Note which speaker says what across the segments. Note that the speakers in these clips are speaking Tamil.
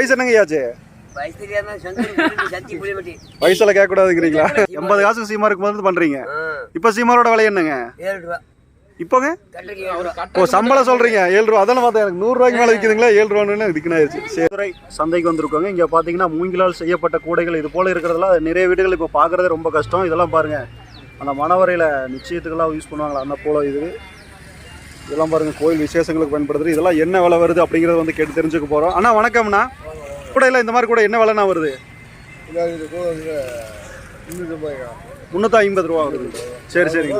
Speaker 1: வயசு என்னங்க ஆச்சு?
Speaker 2: வயசு தெரியாம சொந்த சத்தி புளிமட்டி
Speaker 1: வயசுல கேட்க கூடாதுங்கிறீங்களா எண்பது காசுக்கு சீமாருக்கு வந்து பண்றீங்க. இப்ப சீமாரோட விலை என்னங்க? இப்போங்க? ஓ சம்பளம் சொல்றீங்க. ஏழு ரூபா. அதெல்லாம் பார்த்தா எனக்கு நூறு ரூபாய்க்கு மேலே விற்குதுங்களா ஏழு ரூபான்னு விற்கணாயிருச்சு சேதுரை சந்தைக்கு வந்திருக்கோங்க. இங்கே பார்த்தீங்கன்னா மூங்கிலால் செய்யப்பட்ட கூடைகள் இது போல இருக்கிறதெல்லாம் நிறைய வீடுகள் இப்போ பார்க்குறதே ரொம்ப கஷ்டம். இதெல்லாம் பாருங்க. அந்த மணவரையில் நிச்சயத்துக்கெல்லாம் யூஸ் பண்ணுவாங்களா? அந்த போல இது. இதெல்லாம் பாருங்க கோயில் விசேஷங்களுக்கு பயன்படுத்துறது. இதெல்லாம் என்ன விலை வருது அப்படிங்கிறத வந்து கேட்டு தெரிஞ்சுக்க போகிறோம் அண்ணா வணக்கம்ண்ணா. கூடையில் இந்த மாதிரி கூட என்ன விலைண்ணா வருது? முந்நூற்றி ஐம்பது ரூபா வருது. சரி சரிங்க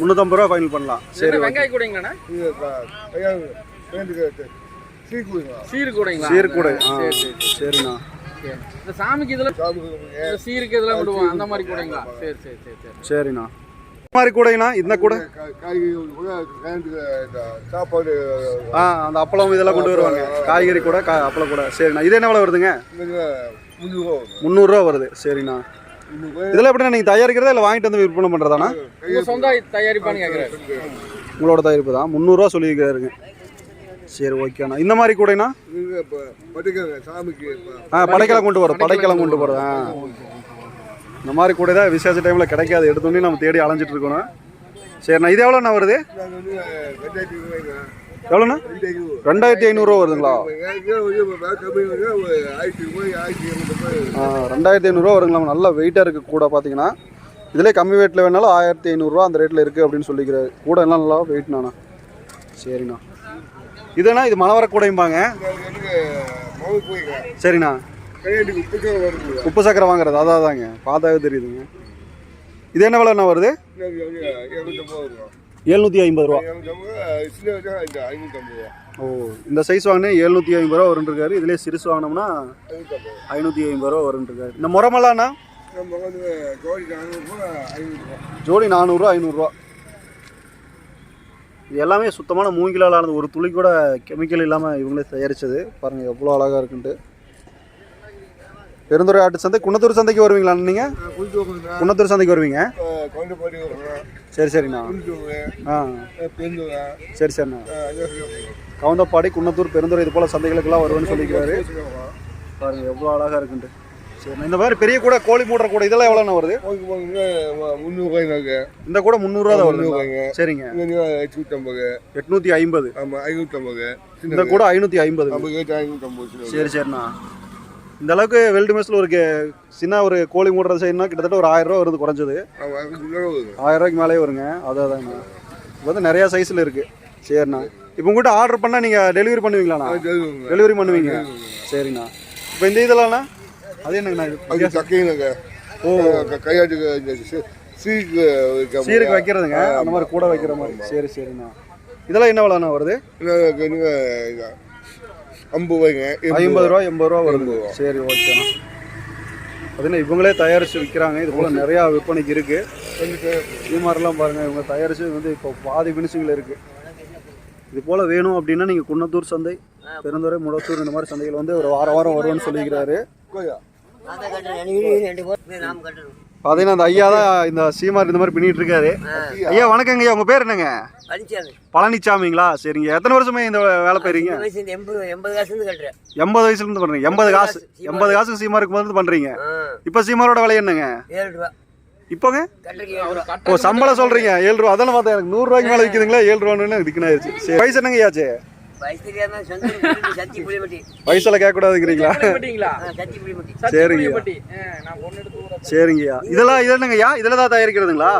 Speaker 1: முந்நூற்றம்பது ரூபா ஃபைனல் பண்ணலாம். சரி ஓகே.
Speaker 3: வெங்காய கூடைங்களாண்ணா? சீரு கூடைங்களா?
Speaker 1: சீர்கூடை
Speaker 3: சரி, சரி,
Speaker 1: சரிண்ணா
Speaker 3: சரி. இந்த சாமிக்கு இதெல்லாம் இந்த சீருக்கு இதெல்லாம் விடுவோம் அந்த மாதிரி கூடைங்களா? சரி சரி சரி சரி.
Speaker 1: சரிண்ணா. மாதிரி கூடைண்ணா இந்த கூட?
Speaker 4: சாப்பாடு
Speaker 1: ஆ அந்த அப்பளம் இதெல்லாம் கொண்டு வருவாங்க. காய்கறி கூட கா அப்பளம் கூட. சரிண்ணா. இது என்ன விலை வருதுங்க? முந்நூறுரூவா வருது. சரிண்ணா. இதெல்லாம் எப்படிண்ணா நீங்கள் தயாரிக்கிறதா இல்லை வாங்கிட்டு வந்து விற்பனை பண்ணுறதாண்ணா உங்களோட தயாரிப்பு தான். முந்நூறுரூவா சொல்லியிருக்காருங்க சரி ஓகேண்ணா. இந்த மாதிரி
Speaker 4: சாமிக்கு
Speaker 1: ஆ படைக்கெல்லாம் கொண்டு வரோம். படைக்கெல்லாம் கொண்டு போகிறோம் ஆ. இந்த மாதிரி கூட தான் விசேஷ டைமில் கிடைக்காது. எடுத்தோடனே நம்ம தேடி அலைஞ்சிட்டு இருக்கணும். சரிண்ணா இது எவ்வளோண்ணா வருது? எவ்வளோண்ணா?
Speaker 4: ரெண்டாயிரத்தி
Speaker 1: ஐநூறுரூவா வருதுங்களா? ஆ, ரெண்டாயிரத்தி ஐநூறுரூவா வருங்களா நல்ல வெயிட்டாக இருக்குது கூட பார்த்தீங்கன்னா. இதிலே கம்மி வெயிட்டில் வேணாலும் ஆயிரத்தி ஐநூறுரூவா அந்த ரேட்டில் இருக்குது அப்படின்னு சொல்லிக்கிறாரு. கூட எல்லாம் நல்லா வெயிட்ண்ணாண்ணா சரிண்ணா. இதுனா இது மலவர கூடையும்பாங்க சரிண்ணா. உப்பு சக்கரை வாங்குறது அதான் தாங்க பார்த்தாவே தெரியுதுங்க. இது என்ன விலைண்ணா வருது?
Speaker 4: இரநூத்தம்பது ரூபா.
Speaker 1: எழுநூற்றி ஐம்பது ரூபா. ஓ இந்த சைஸ் வாங்கினா எழுநூற்றி ஐம்பது ரூபா வருன்றிருக்காரு இதிலே சிறுசு வாங்கினோம்னா ஐநூற்றி ஐம்பது ரூபா வருன்றிருக்காரு இந்த முறமெல்லாம்ண்ணா
Speaker 4: ஜோடி
Speaker 1: நானூறுரூவா ஐநூறுரூவா இது எல்லாமே சுத்தமான மூங்கிலால் ஆனது ஒரு துளி கூட கெமிக்கல் இல்லாமல் இவங்களே தயாரித்தது பாருங்கள் எவ்வளோ அழகாக இருக்குன்ட்டு. பெருந்துறை ஆட்டு சந்தை குன்னத்தூர் சந்தைக்கு வருவீங்களா நீங்கள் குன்னத்தூர் சந்தைக்கு வருவீங்க? சரி சரிண்ணா. ஆ. சரி சரிண்ணா. கவுந்தப்பாடி குன்னத்தூர் பெருந்துறை இது போல் சந்தைகளுக்கெல்லாம் வருவேன்னு சொல்லிக்கிறாரு பாருங்கள் எவ்வளோ அழகாக இருக்குன்ட்டு. சரிண்ணா இந்த மாதிரி பெரிய கூட கோழி மூடுற கூட இதெல்லாம் எவ்வளோண்ணா வருது?
Speaker 4: முந்நூறுபாய்னாங்க
Speaker 1: இந்த கூட முந்நூறுரூவா தான் வருது சரிங்க.
Speaker 4: எட்நூற்றம்பது
Speaker 1: எட்நூற்றி ஐம்பது.
Speaker 4: ஆமாம் ஐநூற்றம்பது
Speaker 1: இந்த கூட ஐநூற்றி ஐம்பது சரி சரிண்ணா. இந்த அளவுக்கு வெல்டு மெஸ்ல ஒரு சின்ன ஒரு கோழி மூடுறது செய்யணும்னா கிட்டத்தட்ட ஒரு ஆயிரம் ரூபா வருது குறைஞ்சது. ஆயிரம் ரூபாய்க்கு மேலேயே வருங்க. அதான் இப்போ வந்து நிறையா சைஸில் இருக்குது சரிண்ணா. இப்போ உங்கள்கிட்ட ஆர்டர் பண்ணால் நீங்கள் டெலிவரி பண்ணுவீங்களாண்ணா டெலிவரி பண்ணுவீங்க. சரிண்ணா. இப்போ இந்த இதெல்லாம்ண்ணா? அது என்னங்கண்ணா
Speaker 4: சக்கையினங்க
Speaker 1: ஓ.
Speaker 4: கையாட்டுக்கு இந்த சி- சீக்கு வைக்காம.
Speaker 1: சீருக்கு வைக்கிறதுங்க? அந்த மாதிரி கூட வைக்கிற மாதிரி. சரி சரிண்ணா. இதெல்லாம் என்ன விலைண்ணா வருது?
Speaker 4: இங்க ஐம்பது
Speaker 1: ரூபா எண்பது ரூபா வருது சரி ஓகேண்ணா அதுனா இவங்களே தயாரித்து விற்கிறாங்க இது போல் நிறையா விற்பனைக்கு இருக்குது இது மாதிரிலாம் பாருங்கள் இவங்க தயாரித்து வந்து இப்போ பாதி ஃபினிஷிங்கில் இருக்குது இது போல் வேணும் அப்படின்னா நீங்கள் குன்னத்தூர் சந்தை பெருந்துறை முடத்தூர் இந்த மாதிரி சந்தைகள் வந்து ஒரு வாரம் வாரம் வருவேன்னு சொல்லிக்கிறாரு பார்த்தீங்கன்னா அந்த ஐயா தான் இந்த சீமார் இந்த மாதிரி பண்ணிட்டு இருக்காரு. ஐயா வணக்கங்க ஐயா. உங்கள் பேர் என்னங்க?
Speaker 2: பழிச்சாங்க
Speaker 1: பழனிச்சாமிங்களா? சரிங்க. எத்தனை வருஷமா இந்த வேலை போயிருங்க
Speaker 2: எண்பது எண்பது காசுலேருந்து கட்டுறேன்.
Speaker 1: எண்பது வயசுலேருந்து பண்ணுறீங்க எண்பது காசு எண்பது காசுக்கு சீமாருக்கு வந்து பண்ணுறீங்க
Speaker 2: ஆ.
Speaker 1: இப்போ சீமாரோட விலை என்னங்க? இப்போங்க? ஓ சம்பளம் சொல்றீங்க. ஏழு ரூபா அதெல்லாம் பார்த்தா எனக்கு நூறு ரூபாய்க்கு மேலே விற்குதுங்களா ஏழு ரூபான்னு விற்கணாயிருச்சு சரி. வயசு என்னங்க ஆச்சு வயசுல கேட்க கூடாதுங்கிறீங்களா சரிங்க. சரிங்கய்யா. இதெல்லாம் இது என்னங்கய்யா இதில் தான் தயாரிக்கிறதுங்களா?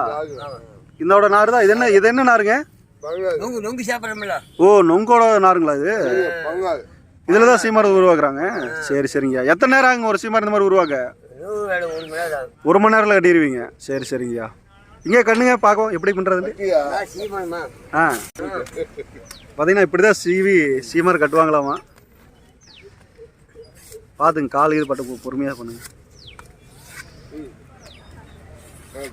Speaker 1: இதோட நார் தான் இது என்ன இது என்ன நாருங்க?
Speaker 2: நொங்கு சாப்பிட்றோம்ல
Speaker 1: ஓ நொங்கோட நாருங்களா இது? இதில் தான் சீமார் உருவாக்குறாங்க. சரி சரிங்கய்யா. எத்தனை நேரம் ஆகுங்க ஒரு சீமார் இந்த மாதிரி உருவாக்க?
Speaker 2: ஒரு மணி நேரம் ஆகும்.
Speaker 1: ஒரு மணி நேரத்தில் கட்டிடுவீங்க. சரி சரிங்கய்யா. இங்கே கண்ணுங்க பார்க்கும் எப்படி பண்ணுறது
Speaker 2: ஆ.
Speaker 1: பார்த்தீங்கன்னா இப்படி தான் சீவி சீமர் கட்டுவாங்களாமா? பார்த்துங்க கால் இது பட்டு பொறுமையாக பண்ணுங்க.
Speaker 4: அது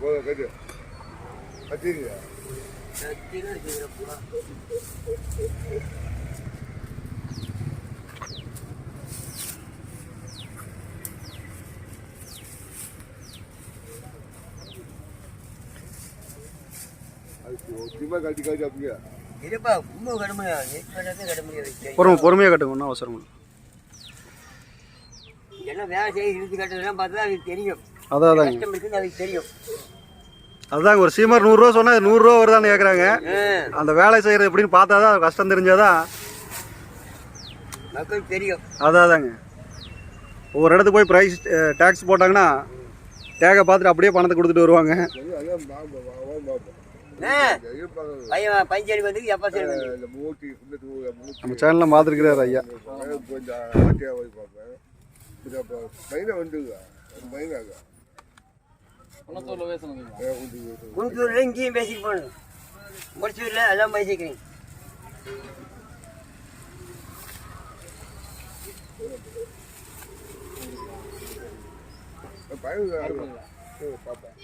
Speaker 4: கட்டி கட்டி அப்படியா.
Speaker 2: இருப்பா ரொம்ப கடுமையா நெட் பண்ணுறது கடுமையாக
Speaker 1: பொறுமை பொறுமையாக கட்டுங்க ஒன்றும் அவசரம்.
Speaker 2: எல்லாம் வேலை செய்ய இழுத்து கட்டுறதுலாம் பார்த்தா அதுக்கு தெரியும்.
Speaker 1: அதான் அதாங்க.
Speaker 2: கஷ்டம் இருக்குன்னு அதுக்கு தெரியும்.
Speaker 1: அதுதாங்க ஒரு சீமர் நூறுரூவா சொன்னால் நூறுரூவா வருதான்னு கேட்குறாங்க அந்த வேலை செய்கிறது எப்படின்னு பார்த்தா தான் கஷ்டம் தெரிஞ்சாதான்
Speaker 2: மக்களுக்கு தெரியும்.
Speaker 1: அதான் அதாங்க. ஒவ்வொரு இடத்துக்கு போய் ப்ரைஸ் டேக்ஸ் போட்டாங்கன்னா டேகை பார்த்துட்டு அப்படியே பணத்தை கொடுத்துட்டு வருவாங்க.
Speaker 4: பாப்பா பாப்பா பாப்பா இருப்பாங்க
Speaker 2: பையன் பஞ்சரி வந்து எப்போ
Speaker 4: மூட்டி
Speaker 1: நம்ம சேனலில் பார்த்துருக்கிறாரு ஐயா.
Speaker 4: பையனை வந்துங்க கொஞ்சம்
Speaker 2: குண்டூரில் இங்கேயும் பேசிட்டு போகணும். முடிச்சூரில் எல்லாம் பேசிக்கிறீங்க
Speaker 4: பையன் பார்ப்பேன்.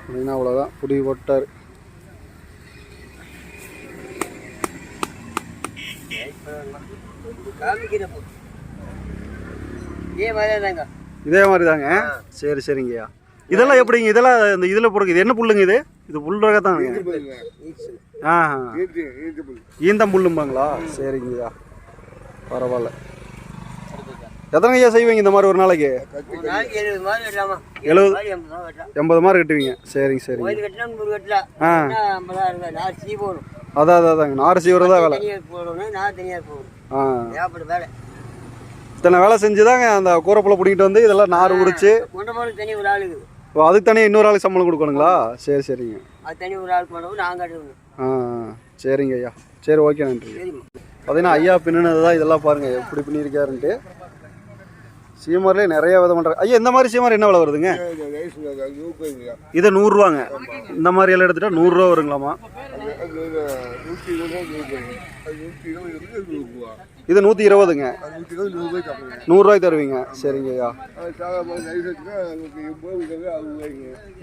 Speaker 1: அப்படின்னா அவ்வளோதான் புடி போட்டார்.
Speaker 2: இதே மாதிரி தாங்க
Speaker 1: சரி சரிங்கய்யா. இதெல்லாம் எப்படிங்க? இதெல்லாம் இந்த இதில் போடுறது இது என்ன புல்லுங்க இது? இது புல் ஆ
Speaker 4: ஈட்டி ஈட்டி புல்
Speaker 1: ஈந்தம் புல்லும்பாங்களா? சரிங்கய்யா. பரவாயில்ல. எத்தனை ஐயா செய்வீங்க இந்த மாதிரி ஒரு நாளைக்கு?
Speaker 2: எழுபது. மாதிரி எண்பது
Speaker 1: மார்க் கட்டுவீங்க. சரிங்க சரிங்க. ஆ. அதான் அதான் அதாங்க. நார் சீவரம் தான் வேலை. ஆ. இத்தனை வேலை செஞ்சு தாங்க அந்த கூரைப்புல பிடிக்கிட்டு வந்து இதெல்லாம் நார் உரிச்சு. ஓ, அதுக்கு தனியாக இன்னொரு ஆளுக்கு சம்பளம் கொடுக்கணுங்களா? சரி சரிங்க.
Speaker 2: அது தனி ஒரு ஆளுக்கு போய் நான் கட்டணும்
Speaker 1: ஆ சரிங்க ஐயா. சரி ஓகே நன்றி. பார்த்தீங்கன்னா ஐயா பின்னுனது தான் இதெல்லாம் பாருங்கள் எப்படி பின்னிருக்காருன்ட்டு சீமர்லேயே நிறைய விதம் பண்ணுறாங்க ஐயா இந்த மாதிரி சீமர் என்ன விலை வருதுங்க? இது நூறுரூவாங்க. இந்த மாதிரி எல்லாம் எடுத்துட்டா நூறுரூவா வருங்களாமா
Speaker 4: அது நூற்றி இருபது நூறுபாய் அது நூற்றி இருபது இருக்கு நூறுரூவா
Speaker 1: இது நூற்றி இருபதுங்க. நூறுரூவாய்க்கு தருவீங்க. சரிங்க ஐயா.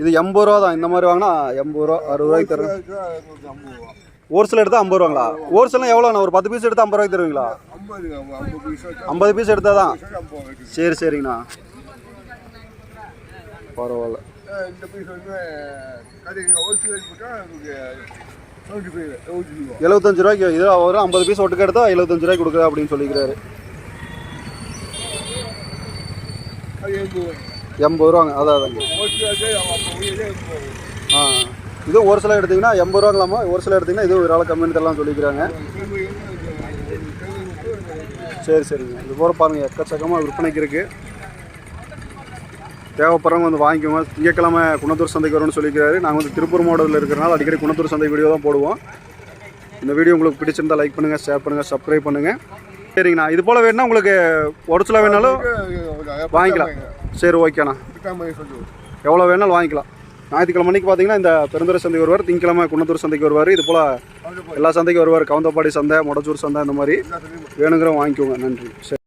Speaker 1: இது எண்பது ரூபா தான். இந்த மாதிரி வாங்கினா எண்பது ரூபா அறுபது ரூபாய்க்கு தருவேன் ஒரு சில எடுத்தால் ஐம்பது ரூபாங்களா? ஒரு சில எவ்வளோண்ணா? ஒரு பத்து பீஸ் எடுத்தால் ஐம்பது ரூபாய்க்கு தருவீங்களா?
Speaker 4: ஐம்பது
Speaker 1: பீஸ் எடுத்தால் தான். சரி சரிங்கண்ணா. பரவாயில்ல.
Speaker 4: இந்த பீஸ் வந்து கடைக்கு ஹோல்சேல் போட்டால் நமக்கு டுவெண்ட்டி ஃபைவ் டுவெண்ட்டி ரூபா
Speaker 1: எழுபத்தஞ்சு ரூபாய்க்கு இது ஒரு ஐம்பது பீஸ் ஒட்டுக்க எடுத்தா எழுபத்தஞ்சு ரூபாய்க்கு கொடுக்குறேன் அப்படின்னு சொல்லிக்கிறாரு.
Speaker 4: எண்பது ரூபாய்
Speaker 1: ரூபாங்க அதான் அதாங்க.
Speaker 4: ரூபாய்
Speaker 1: ஆ இது ஒரு சில எடுத்தீங்கன்னா எண்பது ரூபாங்களாமா? ஒரு சில எடுத்தீங்கன்னா இது ஒரு ஆள் கம்மின்னு தரலாம் சொல்லிக்கிறாங்க. சரி சரிங்க இது போல பாருங்கள் எக்கச்சக்கமாக விற்பனைக்கு இருக்குது தேவைப்படுறவங்க வந்து வாங்கிக்கோங்க. திங்கக்கிழமை குணத்தூர் சந்தைக்கு வரும்னு சொல்லிக்கிறாரு. நாங்கள் வந்து திருப்பூர் மாவட்டத்தில் இருக்கிறனால அடிக்கடி குணத்தூர் சந்தை வீடியோ தான் போடுவோம். இந்த வீடியோ உங்களுக்கு பிடிச்சிருந்தா லைக் பண்ணுங்கள் ஷேர் பண்ணுங்கள் சப்ஸ்கிரைப் பண்ணுங்கள் சரிங்கண்ணா. இது போல் வேணுன்னா உங்களுக்கு உடச்சலாக வேணாலும் வாங்கிக்கலாம். சரி ஓகேண்ணா எவ்வளோ வேணாலும் வாங்கிக்கலாம். ஞாயிற்றுக்கிழமை அன்னைக்கு பார்த்தீங்கன்னா இந்த பெருந்துறை சந்தைக்கு வருவார் திங்கக்கிழமை குணத்தூர் சந்தைக்கு வருவார். இது போல் எல்லா சந்தைக்கும் வருவார். கவுந்தப்பாடி சந்தை மொடச்சூர் சந்தை இந்த மாதிரி வேணுங்கிறவங்க வாங்கிக்கோங்க. நன்றி. சரி.